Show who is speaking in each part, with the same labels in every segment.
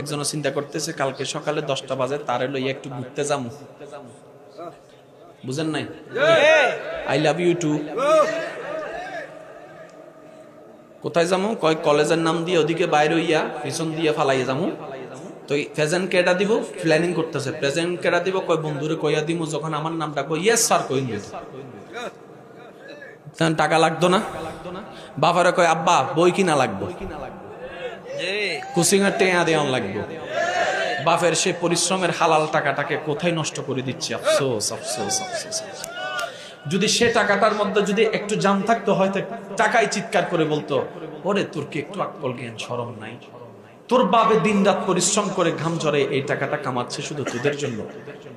Speaker 1: একজন চিন্তা করতেছে কালকে সকালে দশটা বাজে তারে লইয়া একটু ঘুরতে যামু। বুঝেন নাই? আই লাভ ইউ টু কোথায় যামু? কয় কলেজের নাম দিয়ে ওদিকে বাইরে হইয়া পিছন দিয়ে ফালাইয়া যামু। তো প্রেজেন্ট কেটা দিব? প্ল্যানিং করতেছে। প্রেজেন্ট কেটা দিব? কয় বন্ধুরে কইয়া দিমু যখন আমার নামটা কই ইয়েস স্যার দিত তখন টাকা লাগতো না? বাবারে কয় আব্বা বই কিনা লাগবে? কুসিংয়ের টেয়া দেওয়ান লাগবে। বাপের সে পরিশ্রমের হালাল টাকাটাকে কোথায় নষ্ট করে দিচ্ছে? আফসোস আফসোস আফসোস। যদি সে টাকাটার মধ্যে যদি একটু জাম থাকতো, হয়তো টাকাই চিৎকার করে বলতো, ওরে, তোর কি একটু আকল জ্ঞান সরম নাই? তোর বাবে দিন রাত পরিশ্রম করে ঘাম ঝরে এই টাকাটা কামাচ্ছে শুধু তোদের জন্য।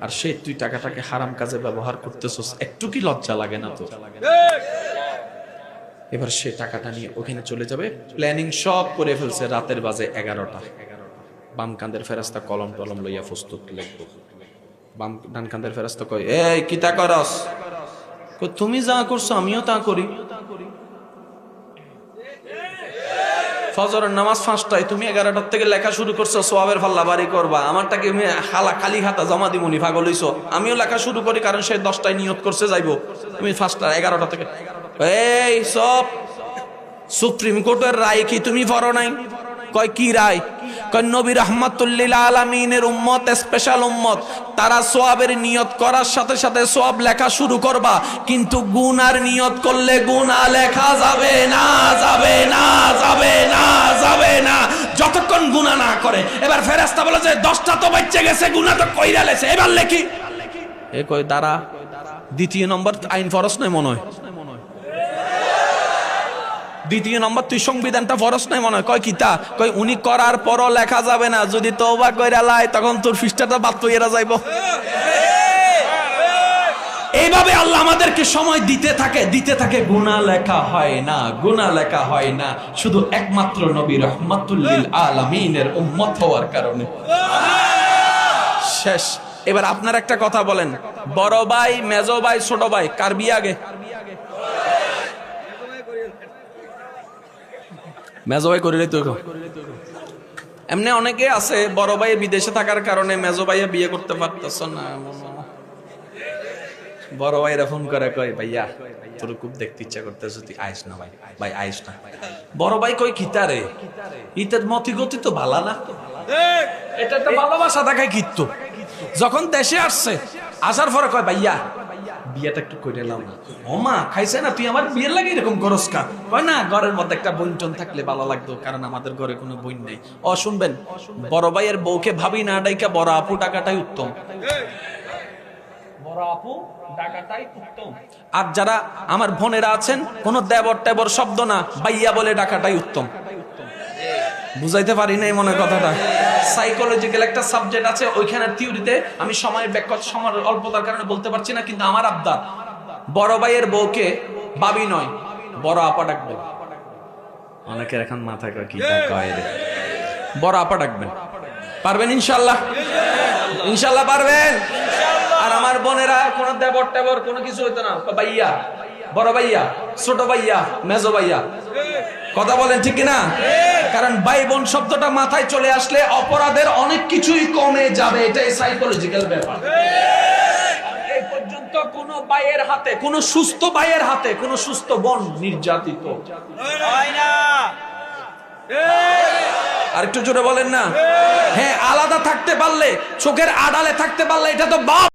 Speaker 1: আর সে, তুই টাকাটাকে হারাম কাজে ব্যবহার করতেছস, একটু কি লজ্জা লাগে না তো এবার সে টাকাটা নিয়ে ওখানে চলে যাবে। প্ল্যানিং সব করে ফেলছে রাতের বাজে এগারোটা। বাম কান্দের ফেরাস্তা কলম টলম লইয়া প্রস্তুত লিখব। বাম ডান কান্দের ফেরাস্তা কয়, এই কিতা করস? তুমি যা করছ আমিও তা করি। ফজরের নামাজ পাঁচটায় তুমি এগারোটার থেকে লেখা শুরু করছ, সোয়াবের ফাল্লা বাড়ি করবা। আমারটাকে আমি হালা খালি হাতা জমা দিমুনি হইছো। আমিও লেখা শুরু করি, কারণ সে দশটায় নিয়ত করছে যাইবো। তুমি পাঁচটা, এগারোটা থেকে এই সব। সুপ্রিম কোর্টের রায় কি তুমি পড়ো নাই? কয় কি রায়? কয় নবী রহমাতুল্লিল আলমিনের উম্মত স্পেশাল উম্মত। তারা সোয়াবের নিয়ত করার সাথে সাথে সোয়াব লেখা শুরু করবা। কিন্তু গুনার নিয়ত করলে গুনা লেখা যাবে না যাবে না যাবে না যাবে না। যতক্ষণ গুনা না করে। এবার ফেরেস্তা বলে যে, দশটা তো বাচ্চা গেছে গুনা তো কইরা লেছে। এবার লেখি। এ কই দাঁড়া, দ্বিতীয় নম্বর আইন ফরস নয় মনে হয়? দ্বিতীয় নম্বর, তুই সংবিধানটা ফরস নাই মনে হয়। কয় কিতা কয়, উনি করার পরও লেখা যাবে না। যদি তওবা কইরা লাই, তখন তোর ফিসটাটা বাদ তৈরা যাইব। এইভাবে আল্লাহ আমাদেরকে সময় দিতে থাকে দিতে থাকে, গুনাহ লেখা হয় না, গুনাহ লেখা হয় না। শুধু একমাত্র নবী রহমাতুল্লিল আলামিনের উম্মত হওয়ার কারণে। শেষ। এবার আপনার একটা কথা বলেন। বড় ভাই, মেজো ভাই, ছোট ভাই, কার বিয়ে আগে? মেজো ভাই করে তো এমনি অনেকে আছে বড় ভাই বিদেশে থাকার কারণে মেজো ভাইয়া বিয়ে করতে পারতেছ না বড় ভাইরা ফোন করে কয় ভাইয়া তোর খুব দেখতে ইচ্ছা করতেছে তুই আইস না ভাই ভাই আইস না। বড় ভাই কই কিতা রে? ইতার মতি গতি তো ভালা না। এটা একটা ভালোবাসা দেখায় কিত্তু। যখন দেশে আসছে আসার পরে কয় ভাইয়া বিয়েটা একটু করে নাও না। খাইছে না? তুই আমার বিয়ের লাগে এরকম করস কা? কয় না ঘরের মধ্যে একটা বইনটন থাকলে ভালো লাগতো কারণ আমাদের ঘরে কোনো বইন নেই। শুনবেন বড় ভাইয়ের বউকে ভাবি না ডাইকা বড় আপু টাকাটাই উত্তম। বড় আপু উত্তম। আর যারা আমার বোনেরা আছেন কোন দেবর টেবর শব্দ না বাইয়া বলে ডাকাটাই উত্তম। বুঝাইতে পারি নাই মনে কথাটা। সাইকোলজিক্যাল একটা সাবজেক্ট আছে, ওইখানের থিওরিতে আমি সময়ের ব্যাখ্যা সময় অল্পতার কারণে বলতে পারছি না, কিন্তু আমার আবদার, বড় ভাইয়ের বউকে বাবি নয়, বড় আপা ডাকবেন। অনেকের এখন কয়, কি বড় আপা ডাকবেন। পারবেন ইনশাল্লাহ ইনশাল্লাহ পারবেন? আর আমার বোনেরা, কোন দেবর টেবর, কোনো কিছু হইতো না। ভাইয়া, বড় ভাইয়া, ছোট ভাইয়া, মেজো ভাইয়া। কথা বলেন ঠিক না কারণ ভাই বোন শব্দটা মাথায় চলে আসলে অপরাধের অনেক কিছুই কমে যাবে, এটাই সাইকোলজিক্যাল ব্যাপার। এই আর একটু জোরে বলেন না? হ্যাঁ আলাদা থাকতে পারলে, চোখের আড়ালে থাকতে পারলে এটা তো বাপ